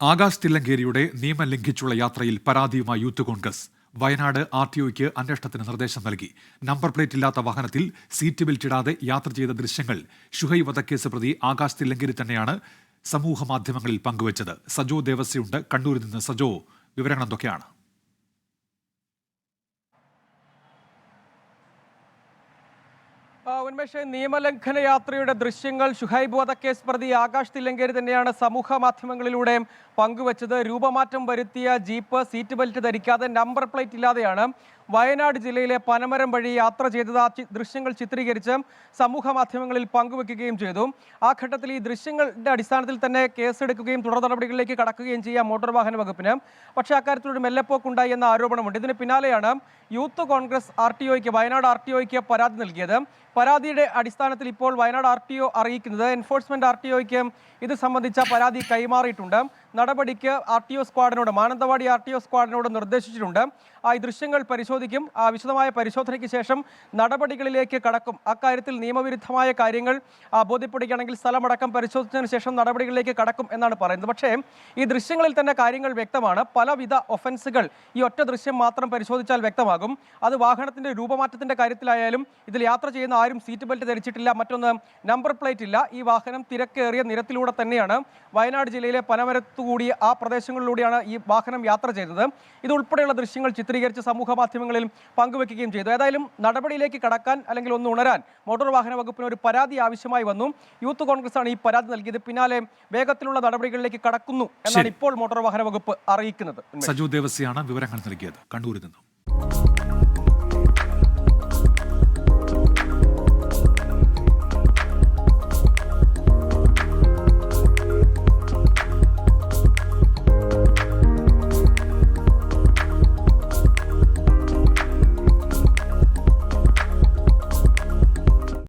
ആകാശ് തില്ലങ്കേരിയുടെ നിയമം ലംഘിച്ചുള്ള യാത്രയിൽ പരാതിയുമായി youth Congress. Wayanad R T ഒയ്ക്ക് അന്വേഷണത്തിന് നിർദ്ദേശം നൽകി. നമ്പർ പ്ലേറ്റ് ഇല്ലാത്ത വാഹനത്തിൽ സീറ്റ് ബെൽറ്റ് ഇടാതെ യാത്ര ചെയ്ത ദൃശ്യങ്ങൾ ഷുഹൈ വധക്കേസ് പ്രതി ആകാശ് തില്ലങ്കേരി തന്നെയാണ് സമൂഹ മാധ്യമങ്ങളിൽ പങ്കുവച്ചത്. സജോ ദേവസ്യയുണ്ട് കണ്ണൂരിൽ നിന്ന് സജോ. വിവരങ്ങൾ എന്തൊക്കെയാണ് ഉന്മേഷ് നിയമലംഘന യാത്രയുടെ ദൃശ്യങ്ങൾ ഷുഹൈബ് വധക്കേസ് പ്രതി ആകാശ് തില്ലങ്കേരി തന്നെയാണ് സമൂഹ മാധ്യമങ്ങളിലൂടെയും പങ്കുവച്ചത്. രൂപമാറ്റം വരുത്തിയ ജീപ്പ് സീറ്റ് ബെൽറ്റ് ധരിക്കാതെ നമ്പർ പ്ലേറ്റ് ഇല്ലാതെയാണ് വയനാട് ജില്ലയിലെ പനമരം വഴി യാത്ര ചെയ്തത് ദൃശ്യങ്ങൾ ചിത്രീകരിച്ച് സമൂഹ മാധ്യമങ്ങളിൽ പങ്കുവെക്കുകയും ചെയ്തു. ആ ഘട്ടത്തിൽ ഈ ദൃശ്യങ്ങളുടെ അടിസ്ഥാനത്തിൽ തന്നെ കേസെടുക്കുകയും തുടർ നടപടികളിലേക്ക് കടക്കുകയും ചെയ്യാം മോട്ടോർ വാഹന വകുപ്പിന്. പക്ഷേ അക്കാര്യത്തിലൊരു മെല്ലെപ്പോക്കുണ്ടായി എന്ന ആരോപണമുണ്ട്. ഇതിന് പിന്നാലെയാണ് യൂത്ത് കോൺഗ്രസ് ആർ ടി ഒയ്ക്ക് വയനാട് ആർ ടി ഒയ്ക്ക് പരാതി നൽകിയത്. പരാതിയുടെ അടിസ്ഥാനത്തിൽ ഇപ്പോൾ വയനാട് ആർ ടി ഒ അറിയിക്കുന്നത്. എൻഫോഴ്സ്മെന്റ് ആർ ടി ഒയ്ക്ക് ഇത് സംബന്ധിച്ച പരാതി കൈമാറിയിട്ടുണ്ട്. നടപടിക്ക് ആർ ടി ഒ സ്ക്വാഡിനോട് മാനന്തവാടി ആർ ടി ഒ സ്ക്വാഡിനോട് നിർദ്ദേശിച്ചിട്ടുണ്ട്. ആ ദൃശ്യങ്ങൾ പരിശോധിക്കും. ആ വിശദമായ പരിശോധനയ്ക്ക് ശേഷം നടപടികളിലേക്ക് കടക്കും. അക്കാര്യത്തിൽ നിയമവിരുദ്ധമായ കാര്യങ്ങൾ ബോധ്യപ്പെടുകയാണെങ്കിൽ സ്ഥലമടക്കം പരിശോധിച്ചതിന് ശേഷം നടപടികളിലേക്ക് കടക്കും എന്നാണ് പറയുന്നത്. പക്ഷേ ഈ ദൃശ്യങ്ങളിൽ തന്നെ കാര്യങ്ങൾ വ്യക്തമാണ്. പലവിധ ഒഫൻസുകൾ ഈ ഒറ്റ ദൃശ്യം മാത്രം പരിശോധിച്ചാൽ വ്യക്തമാകും. അത് വാഹനത്തിന്റെ രൂപമാറ്റത്തിന്റെ കാര്യത്തിലായാലും ഇതിൽ യാത്ര ചെയ്യുന്ന ആരും സീറ്റ് ബെൽറ്റ് ധരിച്ചിട്ടില്ല മറ്റൊന്ന് നമ്പർ പ്ലേറ്റ് ഇല്ല. ഈ വാഹനം തിരക്കേറിയ നിരത്തിലൂടെ തന്നെയാണ്. വയനാട് ജില്ലയിലെ പനമരത്തുകൂടി ആ പ്രദേശങ്ങളിലൂടെയാണ് ഈ വാഹനം യാത്ര ചെയ്തത്. ഇതുൾപ്പെടെയുള്ള ദൃശ്യങ്ങൾ ചിത്രീകരിച്ച് സമൂഹ മാധ്യമങ്ങളിൽ പങ്കുവെക്കുകയും ചെയ്തു. ഏതായാലും നടപടിയിലേക്ക് കടക്കാൻ അല്ലെങ്കിൽ ഒന്ന് ഉണരാൻ മോട്ടോർ വാഹന വകുപ്പിന് ഒരു പരാതി ആവശ്യമായി വന്നു. യൂത്ത് കോൺഗ്രസ് ആണ് ഈ പരാതി നൽകിയത്. പിന്നാലെ വേഗത്തിലുള്ള നടപടികളിലേക്ക് കടക്കുന്നു എന്നാണ് ഇപ്പോൾ മോട്ടോർ വാഹന വകുപ്പ് അറിയിക്കുന്നത്. സജു ദേവസ്യാണ് വിവരങ്ങൾ നൽകിയത്. കണ്ണൂരിൽ നിന്നും.